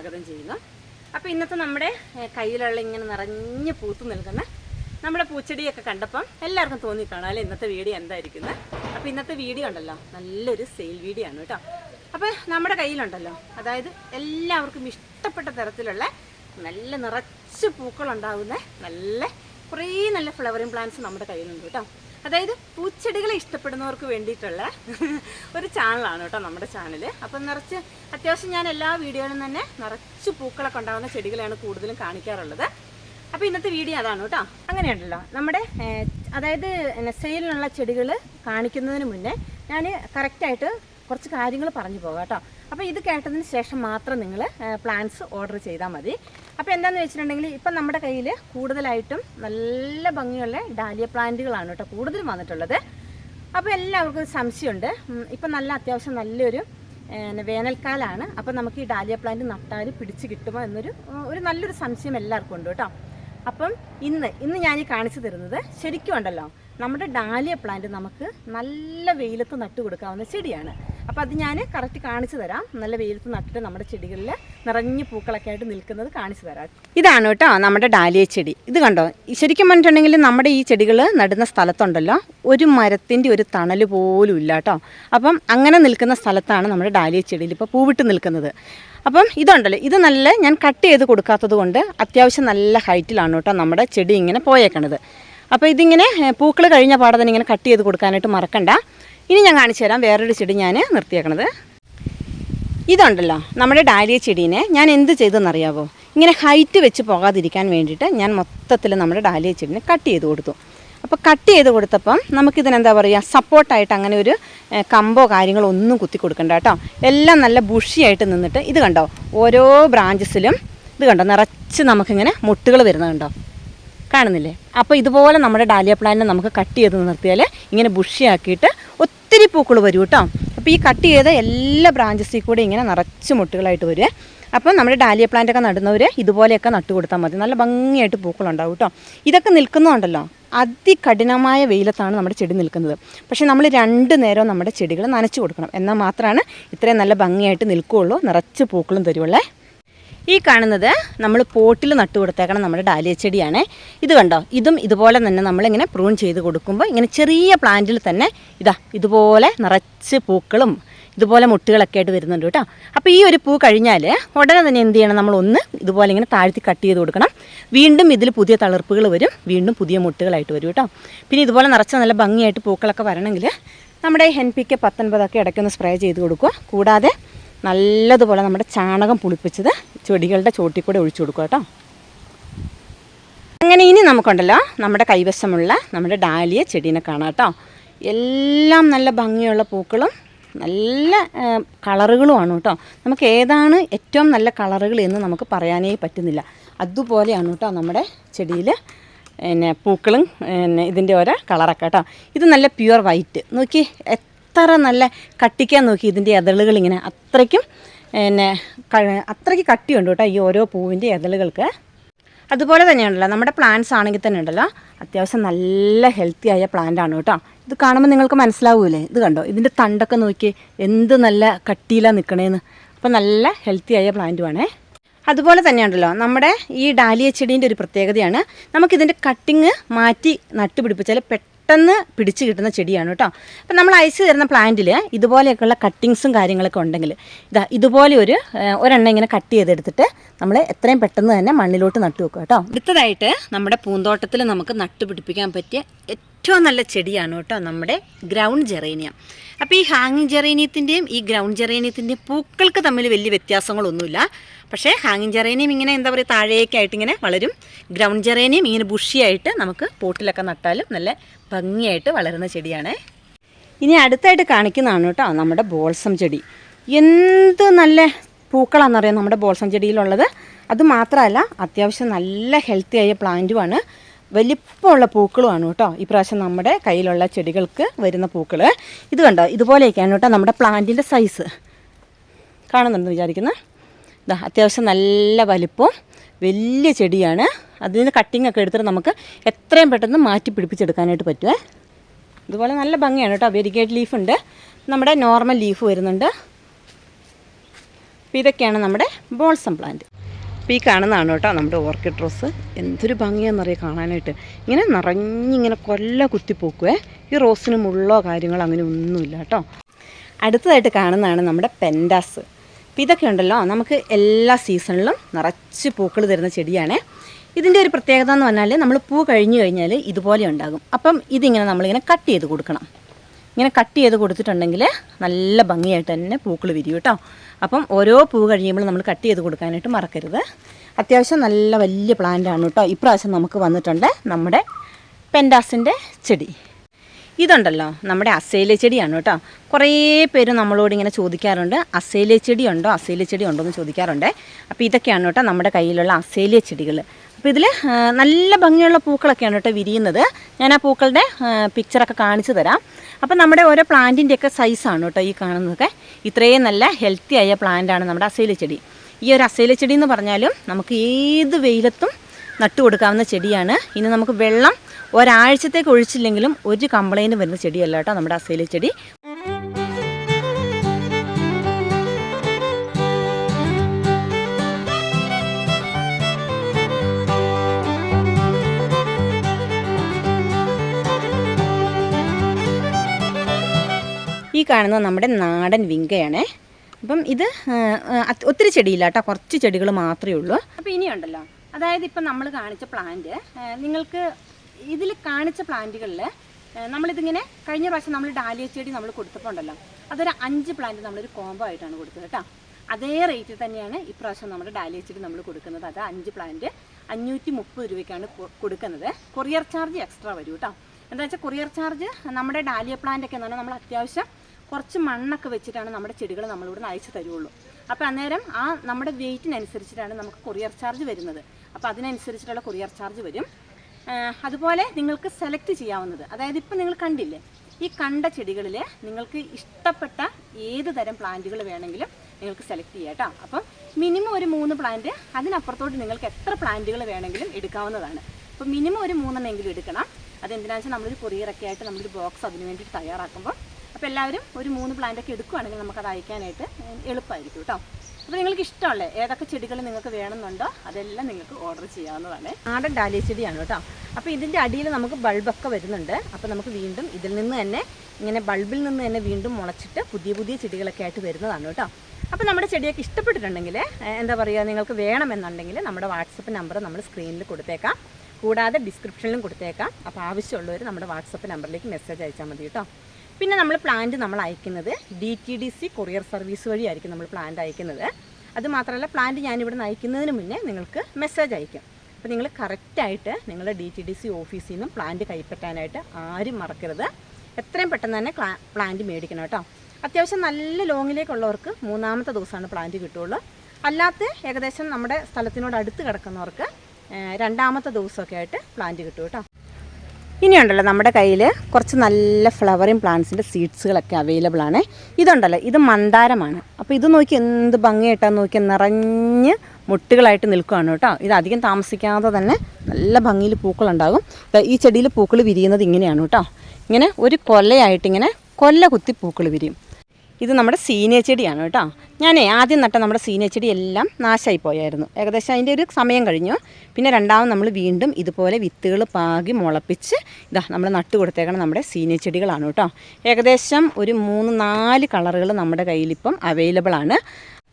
സ്വാഗതം ചെയ്യുന്നു. അപ്പോൾ ഇന്നത്തെ നമ്മുടെ കയ്യിലുള്ള ഇങ്ങനെ നിറഞ്ഞ് പൂത്തു നിൽക്കുന്ന നമ്മുടെ പൂച്ചെടിയൊക്കെ കണ്ടപ്പം എല്ലാവർക്കും തോന്നി അല്ലേ ഇന്നത്തെ വീഡിയോ എന്തായിരിക്കുന്നത് അപ്പോൾ ഇന്നത്തെ വീഡിയോ ഉണ്ടല്ലോ നല്ലൊരു സെയിൽ വീഡിയോ ആണ് കേട്ടോ. അപ്പോൾ നമ്മുടെ കയ്യിലുണ്ടല്ലോ അതായത് എല്ലാവർക്കും ഇഷ്ടപ്പെട്ട തരത്തിലുള്ള നല്ല നിറച്ച് പൂക്കളുണ്ടാവുന്ന നല്ല കുറേ നല്ല ഫ്ലവറിങ് പ്ലാന്റ്സ് നമ്മുടെ കയ്യിലുണ്ട് കേട്ടോ. അതായത് പൂച്ചെടികളെ ഇഷ്ടപ്പെടുന്നവർക്ക് വേണ്ടിയിട്ടുള്ള ഒരു ചാനലാണ് കേട്ടോ നമ്മുടെ ചാനൽ അപ്പം നിറച്ച് അത്യാവശ്യം ഞാൻ എല്ലാ വീഡിയോയിലും തന്നെ നിറച്ച് പൂക്കളൊക്കെ ഉണ്ടാകുന്ന ചെടികളെയാണ് കൂടുതലും കാണിക്കാറുള്ളത്. അപ്പോൾ ഇന്നത്തെ വീഡിയോ അതാണ് കേട്ടോ. അങ്ങനെയുണ്ടല്ലോ. നമ്മുടെ അതായത് സെയിലിനുള്ള ചെടികൾ കാണിക്കുന്നതിന് മുന്നേ ഞാൻ കറക്റ്റായിട്ട് കുറച്ച് കാര്യങ്ങൾ പറഞ്ഞു പോകാം കേട്ടോ. അപ്പോൾ ഇത് കേട്ടതിന് ശേഷം മാത്രം നിങ്ങൾ പ്ലാൻസ് ഓർഡർ ചെയ്താൽ മതി. അപ്പോൾ എന്താണെന്ന് വെച്ചിട്ടുണ്ടെങ്കിൽ ഇപ്പം നമ്മുടെ കയ്യിൽ കൂടുതലായിട്ടും നല്ല ഭംഗിയുള്ള ഡാലിയ പ്ലാന്റുകളാണ് കേട്ടോ കൂടുതലും വന്നിട്ടുള്ളത്. അപ്പോൾ എല്ലാവർക്കും സംശയമുണ്ട്. ഇപ്പം നല്ല അത്യാവശ്യം നല്ലൊരു വേനൽക്കാലമാണ് അപ്പോൾ നമുക്ക് ഈ ഡാലിയ പ്ലാന്റ് നട്ടാൽ പിടിച്ച് കിട്ടുമോ എന്നൊരു ഒരു നല്ലൊരു സംശയം എല്ലാവർക്കും ഉണ്ട് കേട്ടോ. അപ്പം ഇന്ന് ഇന്ന് ഞാൻ ഈ കാണിച്ചു തരുന്നത് ശരിക്കും ഉണ്ടല്ലോ. നമ്മുടെ ഡാലിയ പ്ലാന്റ് നമുക്ക് നല്ല വെയിലത്ത് നട്ടു കൊടുക്കാവുന്ന ചെടിയാണ്. അപ്പോൾ അത് ഞാൻ കറക്റ്റ് കാണിച്ചു തരാം. നല്ല വെയിലത്ത് നട്ടിട്ട് നമ്മുടെ ചെടികളിൽ നിറഞ്ഞ് പൂക്കളൊക്കെ ആയിട്ട് നിൽക്കുന്നത് കാണിച്ചു തരാം. ഇതാണ് കേട്ടോ നമ്മുടെ ഡാലിയ ചെടി. ഇത് കണ്ടോ? ശരിക്കും പറഞ്ഞിട്ടുണ്ടെങ്കിൽ നമ്മുടെ ഈ ചെടികൾ നടുന്ന സ്ഥലത്തുണ്ടല്ലോ. ഒരു മരത്തിന്റെ ഒരു തണൽ പോലും ഇല്ല കേട്ടോ. അപ്പം അങ്ങനെ നിൽക്കുന്ന സ്ഥലത്താണ് നമ്മുടെ ഡാലിയ ചെടിയിൽ ഇപ്പോൾ പൂവിട്ട് നിൽക്കുന്നത്. അപ്പം ഇതുണ്ടല്ലോ. ഇത് നല്ല ഞാൻ കട്ട് ചെയ്ത് കൊടുക്കാത്തത് കൊണ്ട് അത്യാവശ്യം നല്ല ഹൈറ്റിലാണ് കേട്ടോ നമ്മുടെ ചെടി ഇങ്ങനെ പോയേക്കണത്. അപ്പോൾ ഇതിങ്ങനെ പൂക്കൾ കഴിഞ്ഞ പാടെ തന്നെ ഇങ്ങനെ കട്ട് ചെയ്ത് കൊടുക്കാനായിട്ട് മറക്കണ്ട. ഇനി ഞാൻ കാണിച്ചു തരാം വേറൊരു ചെടി ഞാൻ നിർത്തിയേക്കണത്. ഇതുണ്ടല്ലോ നമ്മുടെ ഡാലിയ ചെടീനെ. ഞാൻ എന്ത് ചെയ്തെന്നറിയാവോ? ഇങ്ങനെ ഹൈറ്റ് വെച്ച് പോകാതിരിക്കാൻ വേണ്ടിയിട്ട് ഞാൻ മൊത്തത്തിൽ നമ്മുടെ ഡാലിയ ചെടീനെ കട്ട് ചെയ്ത് കൊടുത്തു. അപ്പോൾ കട്ട് ചെയ്ത് കൊടുത്തപ്പം നമുക്കിതിനെന്താ പറയുക സപ്പോർട്ടായിട്ട് അങ്ങനെ ഒരു കമ്പോ കാര്യങ്ങളോ ഒന്നും കുത്തി കൊടുക്കണ്ട കേട്ടോ. എല്ലാം നല്ല ബുഷിയായിട്ട് നിന്നിട്ട് ഇത് കണ്ടോ? ഓരോ ബ്രാഞ്ചസിലും ഇത് കണ്ടോ? നിറച്ച് നമുക്കിങ്ങനെ മുട്ടുകൾ വരുന്നത് കണ്ടോ? കാണുന്നില്ലേ? അപ്പോൾ ഇതുപോലെ നമ്മുടെ ഡാലിയ പ്ലാന്റിനെ നമുക്ക് കട്ട് ചെയ്ത് നിർത്തിയാൽ ഇങ്ങനെ ബുഷിയാക്കിയിട്ട് ഒത്തിരി പൂക്കൾ വരും കേട്ടോ അപ്പോൾ ഈ കട്ട് ചെയ്ത എല്ലാ ബ്രാഞ്ചസിൽ കൂടെ ഇങ്ങനെ നിറച്ച് മുട്ടുകളായിട്ട് വരും അപ്പം നമ്മുടെ ഡാലിയ പ്ലാന്റ് ഒക്കെ നടുന്നവർ ഇതുപോലെയൊക്കെ നട്ടു കൊടുത്താൽ മതി. നല്ല ഭംഗിയായിട്ട് പൂക്കളുണ്ടാവും കേട്ടോ ഇതൊക്കെ നിൽക്കുന്നുണ്ടല്ലോ. അതികഠിനമായ വെയിലത്താണ് നമ്മുടെ ചെടി നിൽക്കുന്നത്. പക്ഷേ നമ്മൾ രണ്ട് നേരം നമ്മുടെ ചെടികൾ നനച്ചു കൊടുക്കണം. എന്നാൽ മാത്രമാണ് ഇത്രയും നല്ല ഭംഗിയായിട്ട് നിൽക്കുകയുള്ളൂ. നിറച്ച് പൂക്കളും തരുവുള്ളേ. ഈ കാണുന്നത് നമ്മൾ പോട്ടിൽ നട്ടു കൊടുത്തേക്കണം നമ്മുടെ ഡാലിയ ചെടിയാണ്. ഇത് കണ്ടോ? ഇതും ഇതുപോലെ തന്നെ നമ്മളിങ്ങനെ പ്രൂൺ ചെയ്ത് കൊടുക്കുമ്പോൾ ഇങ്ങനെ ചെറിയ പ്ലാന്റിൽ തന്നെ ഇതാ ഇതുപോലെ നിറച്ച് പൂക്കളും ഇതുപോലെ മുട്ടുകളൊക്കെ ആയിട്ട് വരുന്നുണ്ട് കേട്ടോ. അപ്പോൾ ഈ ഒരു പൂ കഴിഞ്ഞാൽ ഉടനെ തന്നെ എന്ത് ചെയ്യണം? നമ്മൾ ഒന്ന് ഇതുപോലെ ഇങ്ങനെ താഴ്ത്തി കട്ട് ചെയ്ത് കൊടുക്കണം. വീണ്ടും ഇതിൽ പുതിയ തളിർപ്പുകൾ വരും. വീണ്ടും പുതിയ മുട്ടുകളായിട്ട് വരും കേട്ടോ. പിന്നെ ഇതുപോലെ നിറച്ച നല്ല ഭംഗിയായിട്ട് പൂക്കളൊക്കെ വരണമെങ്കിൽ നമ്മുടെ എൻ പി കെ പത്തൊൻപതൊക്കെ ഇടയ്ക്കൊന്ന് സ്പ്രേ ചെയ്ത് കൊടുക്കുക. കൂടാതെ നല്ലതുപോലെ നമ്മുടെ ചാണകം പുളിപ്പിച്ചത് ചെടികളുടെ ചോട്ടിൽ കൂടെ ഒഴിച്ചു കൊടുക്കുക കേട്ടോ. അങ്ങനെ ഇനി നമുക്കുണ്ടല്ലോ നമ്മുടെ കൈവശമുള്ള നമ്മുടെ ഡാലിയ ചെടീനെ കാണാം കേട്ടോ. എല്ലാം നല്ല ഭംഗിയുള്ള പൂക്കളും നല്ല കളറുകളുമാണ് കേട്ടോ. നമുക്ക് ഏതാണ് ഏറ്റവും നല്ല കളറുകൾ എന്ന് നമുക്ക് പറയാനേ പറ്റുന്നില്ല. അതുപോലെയാണ് കേട്ടോ നമ്മുടെ ചെടിയിൽ പിന്നെ പൂക്കളും പിന്നെ ഇതിന്റെ ഓരോ കളറൊക്കെ കേട്ടോ. ഇത് നല്ല പ്യുവർ വൈറ്റ്. നോക്കി എത്ര നല്ല കട്ടിക്കാൻ നോക്കി ഇതിന്റെ ഇതളുകൾ ഇങ്ങനെ അത്രയ്ക്കും പിന്നെ അത്രയ്ക്ക് കട്ടിയുണ്ട് കേട്ടോ ഈ ഓരോ പൂവിന്റെ ഇതളുകൾക്ക് അതുപോലെ തന്നെയാണല്ലോ നമ്മുടെ പ്ലാന്റ്സ് ആണെങ്കിൽ തന്നെ ഉണ്ടല്ലോ അത്യാവശ്യം നല്ല ഹെൽത്തി ആയ പ്ലാന്റ് ആണ് കേട്ടോ. ഇത് കാണുമ്പോൾ നിങ്ങൾക്ക് മനസ്സിലാവൂലേ? ഇത് കണ്ടോ? ഇതിന്റെ തണ്ടൊക്കെ നോക്കി എന്ത് നല്ല കട്ടിയിലാണ് നിൽക്കണേന്ന് അപ്പോൾ നല്ല ഹെൽത്തി ആയ പ്ലാന്റുമാണേ അതുപോലെ തന്നെയാണല്ലോ നമ്മുടെ ഈ ഡാലിയ ചെടീന്റെ ഒരു പ്രത്യേകതയാണ് നമുക്കിതിന്റെ കട്ടിങ് മാറ്റി നട്ടുപിടിപ്പിച്ചാൽ പെട്ടെന്ന് പിടിച്ച് കിട്ടുന്ന ചെടിയാണ് കേട്ടോ. അപ്പം നമ്മൾ അയച്ചു തരുന്ന പ്ലാന്റിൽ ഇതുപോലെയൊക്കെയുള്ള കട്ടിങ്സും കാര്യങ്ങളൊക്കെ ഉണ്ടെങ്കിൽ ഇതാ ഇതുപോലെ ഒരു ഒരെണ്ണം ഇങ്ങനെ കട്ട് ചെയ്തെടുത്തിട്ട് നമ്മൾ എത്രയും പെട്ടെന്ന് തന്നെ മണ്ണിലോട്ട് നട്ടു വെക്കുക കേട്ടോ. അടുത്തതായിട്ട് നമ്മുടെ പൂന്തോട്ടത്തിൽ നമുക്ക് നട്ടുപിടിപ്പിക്കാൻ പറ്റിയ ഏറ്റവും നല്ല ചെടിയാണ് കേട്ടോ നമ്മുടെ ഗ്രൗണ്ട് ജെറേനിയം അപ്പോൾ ഈ ഹാങ്ങിങ് ജെറേനിയത്തിന്റെയും ഈ ഗ്രൗണ്ട് ജെറേനിയത്തിന്റെയും പൂക്കൾക്ക് തമ്മിൽ വലിയ വ്യത്യാസങ്ങളൊന്നുമില്ല. പക്ഷേ ഹാങ്ങിങ് ജെറേനിയം ഇങ്ങനെ എന്താ പറയുക താഴേക്കായിട്ട് ഇങ്ങനെ വളരും. ഗ്രൗണ്ട് ജെറേനിയം ഇങ്ങനെ ബുഷിയായിട്ട് നമുക്ക് പോട്ടിലൊക്കെ നട്ടാലും നല്ല ഭംഗിയായിട്ട് വളരുന്ന ചെടിയാണ്. ഇനി അടുത്തായിട്ട് കാണിക്കുന്നതാണ് കേട്ടോ നമ്മുടെ ബോൾസം ചെടി. എന്ത് നല്ല പൂക്കളാണെന്നറിയാം നമ്മുടെ ബോൾസം ചെടിയിലുള്ളത്. അത് മാത്രമല്ല അത്യാവശ്യം നല്ല ഹെൽത്തി ആയ പ്ലാന്റുമാണ് വലിപ്പമുള്ള പൂക്കളുമാണ് കേട്ടോ. ഈ പ്രാവശ്യം നമ്മുടെ കയ്യിലുള്ള ചെടികൾക്ക് വരുന്ന പൂക്കൾ ഇത് കണ്ടോ? ഇതുപോലെയൊക്കെയാണ് കേട്ടോ നമ്മുടെ പ്ലാന്റിന്റെ സൈസ്. കാണുന്നുണ്ടെന്ന് വിചാരിക്കുന്നത് ഇതാ അത്യാവശ്യം നല്ല വലിപ്പവും വലിയ ചെടിയാണ്. അതിന് കട്ടിംഗ് ഒക്കെ എടുത്തിട്ട് നമുക്ക് എത്രയും പെട്ടെന്ന് മാറ്റി പിടിപ്പിച്ചെടുക്കാനായിട്ട് പറ്റുമേ ഇതുപോലെ നല്ല ഭംഗിയാണ് കേട്ടോ. വെരിഗേറ്റ് ലീഫ് ഉണ്ട്. നമ്മുടെ നോർമൽ ലീഫ് വരുന്നുണ്ട്. അപ്പോൾ ഇതൊക്കെയാണ് നമ്മുടെ ബോൾസം പ്ലാന്റ് അപ്പോൾ ഈ കാണുന്നതാണ് കേട്ടോ നമ്മുടെ ഓർക്കിഡ് റോസ്. എന്തൊരു ഭംഗിയാണെന്നറിയാം കാണാനായിട്ട്. ഇങ്ങനെ നിറഞ്ഞിങ്ങനെ കൊല്ല കുത്തിപ്പോക്കുവേ ഈ റോസിന് മുള്ളോ കാര്യങ്ങളോ അങ്ങനെ ഒന്നുമില്ല കേട്ടോ. അടുത്തതായിട്ട് കാണുന്നതാണ് നമ്മുടെ പെൻഡാസ്. അപ്പോൾ ഇതൊക്കെ ഉണ്ടല്ലോ നമുക്ക് എല്ലാ സീസണിലും നിറച്ച് പൂക്കൾ തരുന്ന ചെടിയാണ്. ഇതിന്റെ ഒരു പ്രത്യേകത എന്ന് പറഞ്ഞാൽ നമ്മൾ പൂ കഴിഞ്ഞു കഴിഞ്ഞാൽ ഇതുപോലെ ഉണ്ടാകും. അപ്പം ഇതിങ്ങനെ നമ്മളിങ്ങനെ കട്ട് ചെയ്ത് കൊടുക്കണം. ഇങ്ങനെ കട്ട് ചെയ്ത് കൊടുത്തിട്ടുണ്ടെങ്കിൽ നല്ല ഭംഗിയായിട്ട് തന്നെ പൂക്കൾ വിരിയും കേട്ടോ. അപ്പം ഓരോ പൂ കഴിയുമ്പോൾ നമ്മൾ കട്ട് ചെയ്ത് കൊടുക്കാനായിട്ട് മറക്കരുത്. അത്യാവശ്യം നല്ല വലിയ പ്ലാന്റാണ് കേട്ടോ. ഇപ്രാവശ്യം നമുക്ക് വന്നിട്ടുണ്ട് നമ്മുടെ പെൻഡാസിന്റെ ചെടി. ഇതുണ്ടല്ലോ നമ്മുടെ അസേല ചെടിയാണ് കേട്ടോ. കുറേ പേര് നമ്മളോട് ഇങ്ങനെ ചോദിക്കാറുണ്ട് അസേല ചെടി ഉണ്ടോ അസേല ചെടി ഉണ്ടോ എന്ന് ചോദിക്കാറുണ്ട്. അപ്പോൾ ഇതൊക്കെയാണ് കേട്ടോ നമ്മുടെ കയ്യിലുള്ള അസേലിയ ചെടികൾ. അപ്പോൾ ഇതിൽ നല്ല ഭംഗിയുള്ള പൂക്കളൊക്കെയാണ് കേട്ടോ വിരിയുന്നത്. ഞാൻ ആ പൂക്കളുടെ പിക്ചറൊക്കെ കാണിച്ചു തരാം. അപ്പോൾ നമ്മുടെ ഓരോ പ്ലാന്റിന്റെയൊക്കെ സൈസാണ് കേട്ടോ ഈ കാണുന്നതൊക്കെ. ഇത്രയും നല്ല ഹെൽത്തി ആയ പ്ലാന്റാണ് നമ്മുടെ അസേല ചെടി. ഈ ഒരു അസേല ചെടി എന്ന് പറഞ്ഞാലും നമുക്ക് ഏത് വെയിലത്തും നട്ടു കൊടുക്കാവുന്ന ചെടിയാണ്. ഇനി നമുക്ക് വെള്ളം ഒരാഴ്ചത്തേക്ക് ഒഴിച്ചില്ലെങ്കിലും ഒരു കംപ്ലൈന്റ് വരുന്ന ചെടിയല്ല കേട്ടോ നമ്മുടെ അസൈലി ചെടി. ഈ കാണുന്നത് നമ്മുടെ നാടൻ വിങ്കയാണേ. അപ്പം ഇത് ഒത്തിരി ചെടിയില്ല കേട്ടോ. കുറച്ച് ചെടികൾ മാത്രമേ ഉള്ളൂ. അപ്പോൾ ഇനിയുണ്ടല്ലോ. അതായത് ഇപ്പം നമ്മൾ കാണിച്ച പ്ലാന്റ് നിങ്ങൾക്ക് ഇതിൽ കാണിച്ച പ്ലാന്റുകളിൽ നമ്മളിതിങ്ങനെ കഴിഞ്ഞ പ്രാവശ്യം നമ്മൾ ഡാലിയ ചെടി നമ്മൾ കൊടുത്തപ്പോൾ ഉണ്ടല്ലോ അതൊരു അഞ്ച് പ്ലാന്റ് നമ്മളൊരു കോംബോ ആയിട്ടാണ് കൊടുത്തത് കേട്ടോ. അതേ റേറ്റിൽ തന്നെയാണ് ഇപ്രാവശ്യം നമ്മുടെ ഡാലിയ ചെടി നമ്മൾ കൊടുക്കുന്നത്. അത് അഞ്ച് പ്ലാന്റ് അഞ്ഞൂറ്റി മുപ്പത് രൂപയ്ക്കാണ് കൊടുക്കുന്നത്. കൊറിയർ ചാർജ് എക്സ്ട്രാ വരും കേട്ടോ. എന്താ വെച്ചാൽ കൊറിയർ ചാർജ് നമ്മുടെ ഡാലിയ പ്ലാന്റ് ഒക്കെ എന്ന് പറഞ്ഞാൽ നമ്മൾ അത്യാവശ്യം കുറച്ച് മണ്ണൊക്കെ വെച്ചിട്ടാണ് നമ്മുടെ ചെടികൾ നമ്മളിവിടെ നിന്ന് അയച്ചു തരുള്ളൂ അപ്പോൾ അന്നേരം ആ നമ്മുടെ വെയിറ്റിനനുസരിച്ചിട്ടാണ് നമുക്ക് കൊറിയർ ചാർജ് വരുന്നത്. അപ്പോൾ അതിനനുസരിച്ചിട്ടുള്ള കൊറിയർ ചാർജ് വരും. അതുപോലെ നിങ്ങൾക്ക് സെലക്ട് ചെയ്യാവുന്നത്. അതായത് ഇപ്പം നിങ്ങൾ കണ്ടില്ലേ ഈ കണ്ട ചെടികളിൽ നിങ്ങൾക്ക് ഇഷ്ടപ്പെട്ട ഏത് തരം പ്ലാന്റുകൾ വേണമെങ്കിലും നിങ്ങൾക്ക് സെലക്ട് ചെയ്യാം കേട്ടോ അപ്പം മിനിമം ഒരു മൂന്ന് പ്ലാന്റ് അതിനപ്പുറത്തോട്ട് നിങ്ങൾക്ക് എത്ര പ്ലാന്റുകൾ വേണമെങ്കിലും എടുക്കാവുന്നതാണ്. അപ്പോൾ മിനിമം ഒരു മൂന്നെണ്ണമെങ്കിലും എടുക്കണം. അതെന്തിനാണെന്ന് വെച്ചാൽ നമ്മളൊരു കൊറിയറൊക്കെ ആയിട്ട് നമ്മളൊരു ബോക്സ് അതിന് വേണ്ടിയിട്ട് തയ്യാറാക്കുമ്പോൾ അപ്പോൾ എല്ലാവരും ഒരു മൂന്ന് പ്ലാന്റ് ഒക്കെ എടുക്കുകയാണെങ്കിൽ നമുക്കത് അയക്കാനായിട്ട് എളുപ്പമായിരിക്കും കേട്ടോ അപ്പോൾ നിങ്ങൾക്ക് ഇഷ്ടമുള്ള ഏതൊക്കെ ചെടികൾ നിങ്ങൾക്ക് വേണമെന്നുണ്ടോ അതെല്ലാം നിങ്ങൾക്ക് ഓർഡർ ചെയ്യാവുന്നതാണ്. നാടൻ ഡാലി ചെടിയാണ് കേട്ടോ. അപ്പോൾ ഇതിന്റെ അടിയിൽ നമുക്ക് ബൾബൊക്കെ വരുന്നുണ്ട്. അപ്പോൾ നമുക്ക് വീണ്ടും ഇതിൽ നിന്ന് തന്നെ ഇങ്ങനെ ബൾബിൽ നിന്ന് തന്നെ വീണ്ടും മുളച്ചിട്ട് പുതിയ പുതിയ ചെടികളൊക്കെ ആയിട്ട് വരുന്നതാണ് കേട്ടോ. അപ്പോൾ നമ്മുടെ ചെടിയൊക്കെ ഇഷ്ടപ്പെട്ടിട്ടുണ്ടെങ്കിൽ എന്താ പറയുക നിങ്ങൾക്ക് വേണമെന്നുണ്ടെങ്കിൽ നമ്മുടെ വാട്സപ്പ് നമ്പർ നമ്മൾ സ്ക്രീനിൽ കൊടുത്തേക്കാം. കൂടാതെ ഡിസ്ക്രിപ്ഷനിലും കൊടുത്തേക്കാം. അപ്പോൾ ആവശ്യമുള്ളവർ നമ്മുടെ വാട്സപ്പ് നമ്പറിലേക്ക് മെസ്സേജ് അയച്ചാൽ മതി കേട്ടോ. പിന്നെ നമ്മൾ പ്ലാന്റ് നമ്മൾ അയക്കുന്നത് D T D C courier service വഴിയായിരിക്കും നമ്മൾ പ്ലാന്റ് അയക്കുന്നത്. അത് മാത്രമല്ല പ്ലാന്റ് ഞാനിവിടെ നിന്ന് അയക്കുന്നതിന് മുന്നേ നിങ്ങൾക്ക് മെസ്സേജ് അയക്കും. അപ്പോൾ നിങ്ങൾ കറക്റ്റായിട്ട് നിങ്ങളുടെ ഡി ടി ഡി സി ഓഫീസിൽ നിന്നും പ്ലാന്റ് കൈപ്പറ്റാനായിട്ട് ആരും മറക്കരുത്. എത്രയും പെട്ടെന്ന് തന്നെ പ്ലാന്റ് മേടിക്കണം കേട്ടോ. അത്യാവശ്യം നല്ല ലോങ്ങിലേക്കുള്ളവർക്ക് മൂന്നാമത്തെ ദിവസമാണ് പ്ലാന്റ് കിട്ടുള്ളൂ. അല്ലാത്ത ഏകദേശം നമ്മുടെ സ്ഥലത്തിനോട് അടുത്ത് കിടക്കുന്നവർക്ക് രണ്ടാമത്തെ ദിവസമൊക്കെ ആയിട്ട് പ്ലാന്റ് കിട്ടും കേട്ടോ. ഇനിയുണ്ടല്ലോ നമ്മുടെ കയ്യിൽ കുറച്ച് നല്ല ഫ്ലവറിങ് പ്ലാന്റ്സിന്റെ സീഡ്സുകളൊക്കെ അവൈലബിൾ ആണ്. ഇതുണ്ടല്ലോ ഇത് മന്ദാരമാണ്. അപ്പോൾ ഇത് നോക്കി എന്ത് ഭംഗിയായിട്ടാണ് നോക്കി നിറഞ്ഞ് മുട്ടുകളായിട്ട് നിൽക്കുകയാണ് കേട്ടോ. ഇത് അധികം താമസിക്കാതെ തന്നെ നല്ല ഭംഗിയിൽ പൂക്കളുണ്ടാകും. ഈ ചെടിയിൽ പൂക്കൾ വിരിയുന്നത് ഇങ്ങനെയാണ് കേട്ടോ. ഇങ്ങനെ ഒരു കൊല്ലയായിട്ട് ഇങ്ങനെ കൊല്ല കുത്തി പൂക്കൾ വിരിയും. ഇത് നമ്മുടെ സീനിയ ചെടിയാണ് കേട്ടോ. ഞാനേ ആദ്യം നട്ട നമ്മുടെ സീനിയ ചെടി എല്ലാം നാശമായി പോയായിരുന്നു. ഏകദേശം അതിന്റെ ഒരു സമയം കഴിഞ്ഞു. പിന്നെ രണ്ടാമത് നമ്മൾ വീണ്ടും ഇതുപോലെ വിത്തുകൾ പാകി മുളപ്പിച്ച് ഇതാ നമ്മൾ നട്ട് കൊടുത്തേക്കണ നമ്മുടെ സീനിയ ചെടികളാണ് കേട്ടോ. ഏകദേശം ഒരു മൂന്ന് നാല് കളറുകൾ നമ്മുടെ കയ്യിലിപ്പം അവൈലബിൾ ആണ്.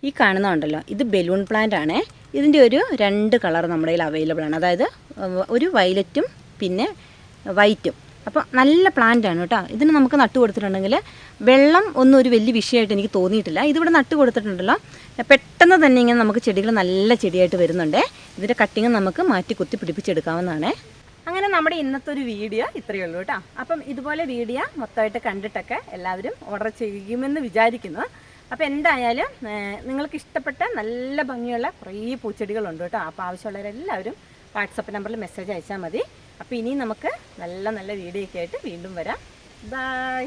ഈ കാണുന്നതുണ്ടല്ലോ ഇത് ബലൂൺ പ്ലാന്റ് ആണേ. ഇതിന്റെ ഒരു രണ്ട് കളർ നമ്മുടെ കയ്യിൽ അവൈലബിൾ ആണ്. അതായത് ഒരു വയലറ്റും പിന്നെ വൈറ്റും അപ്പോൾ നല്ല പ്ലാന്റ് ആണ് കേട്ടോ. ഇതിന് നമുക്ക് നട്ടു കൊടുത്തിട്ടുണ്ടെങ്കിൽ വെള്ളം ഒന്നും ഒരു വലിയ വിഷയമായിട്ട് എനിക്ക് തോന്നിയിട്ടില്ല. ഇതിവിടെ നട്ടു കൊടുത്തിട്ടുണ്ടല്ലോ. പെട്ടെന്ന് തന്നെ ഇങ്ങനെ നമുക്ക് ചെടികൾ നല്ല ചെടിയായിട്ട് വരുന്നുണ്ട്. ഇതിന്റെ കട്ടിങ് നമുക്ക് മാറ്റി കുത്തി പിടിപ്പിച്ചെടുക്കാവുന്നതാണ്. അങ്ങനെ നമ്മുടെ ഇന്നത്തെ ഒരു വീഡിയോ ഇത്രയേ ഉള്ളൂ കേട്ടോ. അപ്പം ഇതുപോലെ വീഡിയോ മൊത്തമായിട്ട് കണ്ടിട്ടൊക്കെ എല്ലാവരും ഓർഡർ ചെയ്യുമെന്ന് വിചാരിക്കുന്നു. അപ്പോൾ എന്തായാലും നിങ്ങൾക്ക് ഇഷ്ടപ്പെട്ട നല്ല ഭംഗിയുള്ള കുറേ പൂച്ചെടികളുണ്ട് കേട്ടോ. അപ്പോൾ ആവശ്യമുള്ളവരെല്ലാവരും വാട്സപ്പ് നമ്പറിൽ മെസ്സേജ് അയച്ചാൽ മതി. അപ്പോൾ ഇനി നമുക്ക് നല്ല നല്ല വീഡിയോ ഒക്കെ ആയിട്ട് വീണ്ടും വരാം. ബൈ